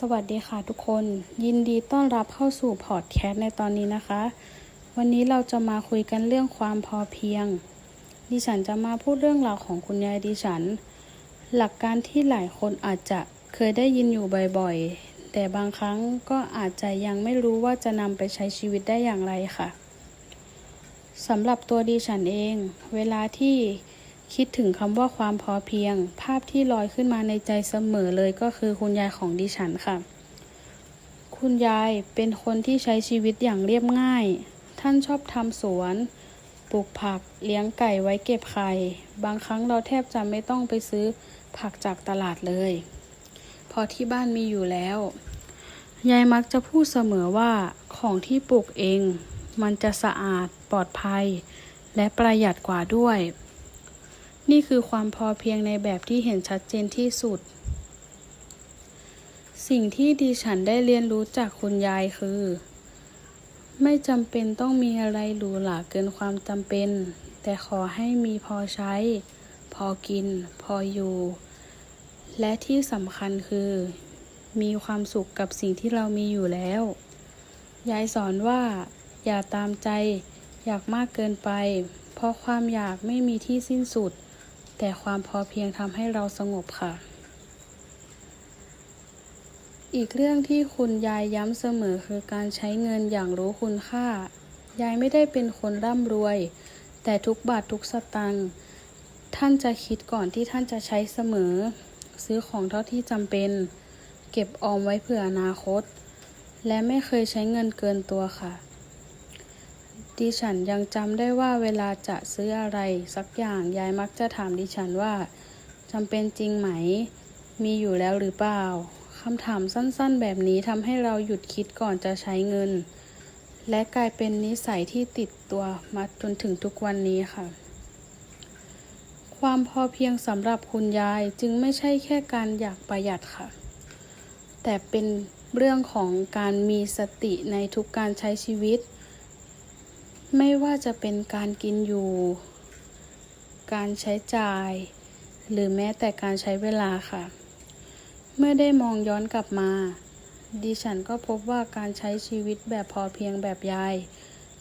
สวัสดีค่ะทุกคน ยินดีต้อนรับเข้าสู่พอดแคสต์ในตอนนี้นะคะ วันนี้เราจะมาคุยกันเรื่องความพอเพียง ดิฉันจะมาพูดเรื่องราวของคุณยายดิฉัน หลักการที่หลายคนอาจจะเคยได้ยินอยู่บ่อยๆ แต่บางครั้งก็อาจจะยังไม่รู้ว่าจะนำไปใช้ชีวิตได้อย่างไรค่ะสำหรับตัวดิฉันเอง เวลาที่ คิดถึงคำว่าความพอเพียง ภาพที่ลอยขึ้นมาในใจเสมอเลยก็คือคุณยายของดิฉันค่ะ คุณยายเป็นคนที่ใช้ชีวิตอย่างเรียบง่าย ท่านชอบทำสวน ปลูกผัก เลี้ยงไก่ไว้เก็บไข่ บางครั้งเราแทบจะไม่ต้องไปซื้อผักจากตลาดเลยพราะที่บ้านมีอยู่แล้ว ยายมักจะพูดเสมอว่าของที่ปลูกเอง มันจะสะอาดปลอดภัย และประหยัดกว่าด้วย นี่คือความพอเพียงในแบบที่เห็นชัดเจนที่สุด สิ่งที่ดิฉันได้เรียนรู้จากคุณยายคือ ไม่จำเป็นต้องมีอะไรหรูหราเกินความจำเป็น แต่ขอให้มีพอใช้ พอกิน พออยู่ และที่สำคัญคือ มีความสุขกับสิ่งที่เรามีอยู่แล้ว ยายสอนว่า อย่าตามใจ อยากมากเกินไป เพราะความอยากไม่มีที่สิ้นสุด แต่ความพอเพียงทำให้เราสงบค่ะ อีกเรื่องที่คุณยายย้ำเสมอคือการใช้เงินอย่างรู้คุณค่า ยายไม่ได้เป็นคนร่ำรวย แต่ทุกบาททุกสตางค์ท่านจะคิดก่อนที่ท่านจะใช้เสมอ ซื้อของเท่าที่จำเป็น เก็บออมไว้เผื่ออนาคต และไม่เคยใช้เงินเกินตัวค่ะ ดิฉันยังจำได้ว่าเวลาจะซื้ออะไรสักอย่างยายมักจะถามดิฉันว่าจำเป็นจริงไหม มีอยู่แล้วหรือเปล่าคำถามสั้นๆ แบบนี้ทำให้เราหยุดคิดก่อนจะใช้เงิน และกลายเป็นนิสัยที่ติดตัวมาจนถึงทุกวันนี้ค่ะ ความพอเพียงสำหรับคุณยายจึงไม่ใช่แค่การอยากประหยัดค่ะ แต่เป็นเรื่องของการมีสติในทุกการใช้ชีวิต ไม่ว่าจะเป็นการกินอยู่ การใช้จ่าย หรือแม้แต่การใช้เวลาค่ะ เมื่อได้มองย้อนกลับมา ดิฉันก็พบว่าการใช้ชีวิตแบบพอเพียงแบบยาย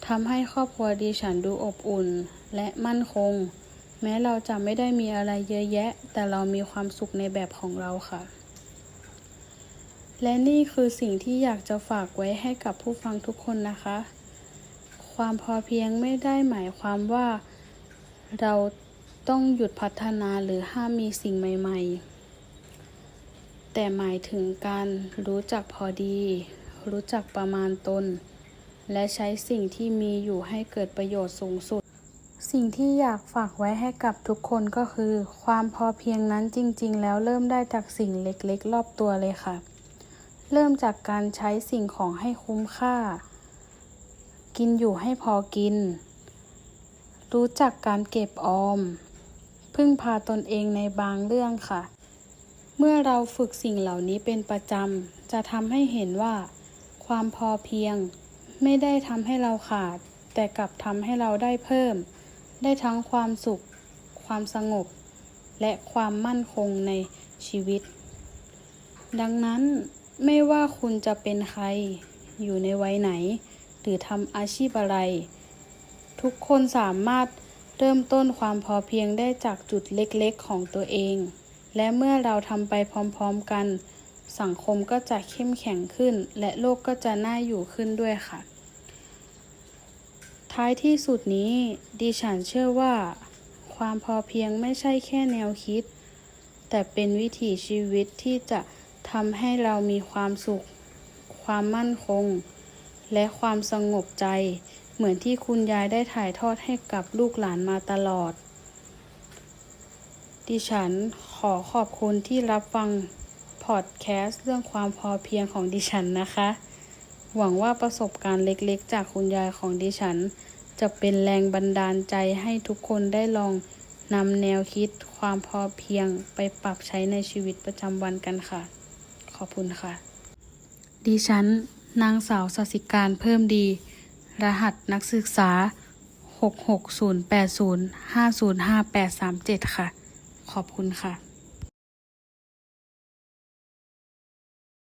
ทำให้ครอบครัวดิฉันดูอบอุ่นและมั่นคง แม้เราจะไม่ได้มีอะไรเยอะแยะ แต่เรามีความสุขในแบบของเราค่ะ และนี่คือสิ่งที่อยากจะฝากไว้ให้กับผู้ฟังทุกคนนะคะ ความพอเพียงไม่ได้หมายความว่า เราต้องหยุดพัฒนาหรือห้ามมีสิ่งใหม่ ๆ แต่หมายถึงการรู้จักพอดี รู้จักประมาณตน และใช้สิ่งที่มีอยู่ให้เกิดประโยชน์สูงสุด สิ่งที่อยากฝากไว้ให้กับทุกคนก็คือ ความพอเพียงนั้นจริง ๆ แล้วเริ่มได้จากสิ่งเล็กๆ รอบตัวเลยค่ะ เริ่มจากการใช้สิ่งของให้คุ้มค่า กินอยู่ให้พอกิน รู้จักการเก็บออม พึ่งพาตนเองในบางเรื่องค่ะ เมื่อเราฝึกสิ่งเหล่านี้เป็นประจำ จะทำให้เห็นว่า ความพอเพียง ไม่ได้ทำให้เราขาด แต่กลับทำให้เราได้เพิ่ม ได้ทั้งความสุข ความสงบ และความมั่นคงในชีวิต ดังนั้นไม่ว่าคุณจะเป็นใครอยู่ในวัยไหน หรือทำอาชีพอะไร ทุกคนสามารถเริ่มต้นความพอเพียงได้จากจุดเล็กๆของตัวเอง และเมื่อเราทำไปพร้อมๆกัน สังคมก็จะเข้มแข็งขึ้น และโลกก็จะน่าอยู่ขึ้นด้วยค่ะ ท้ายที่สุดนี้ดิฉันเชื่อว่า ความพอเพียงไม่ใช่แค่แนวคิด แต่เป็นวิถีชีวิตที่จะทำให้เรามีความสุข ความมั่นคง และความสงบใจ เหมือนที่คุณยายได้ถ่ายทอดให้กับลูกหลานมาตลอด ดิฉันขอขอบคุณที่รับฟังพอดแคสต์เรื่องความพอเพียงของดิฉันนะคะ หวังว่าประสบการณ์เล็กๆ จากคุณยายของดิฉัน จะเป็นแรงบันดาลใจให้ทุกคนได้ลองนำแนวคิดความพอเพียงไปปรับใช้ในชีวิตประจำวันกันค่ะ ขอบคุณค่ะ ดิฉัน นางสาวสสิการเพิ่มดี รหัสนักศึกษา 66080505837 ค่ะ ขอบคุณค่ะ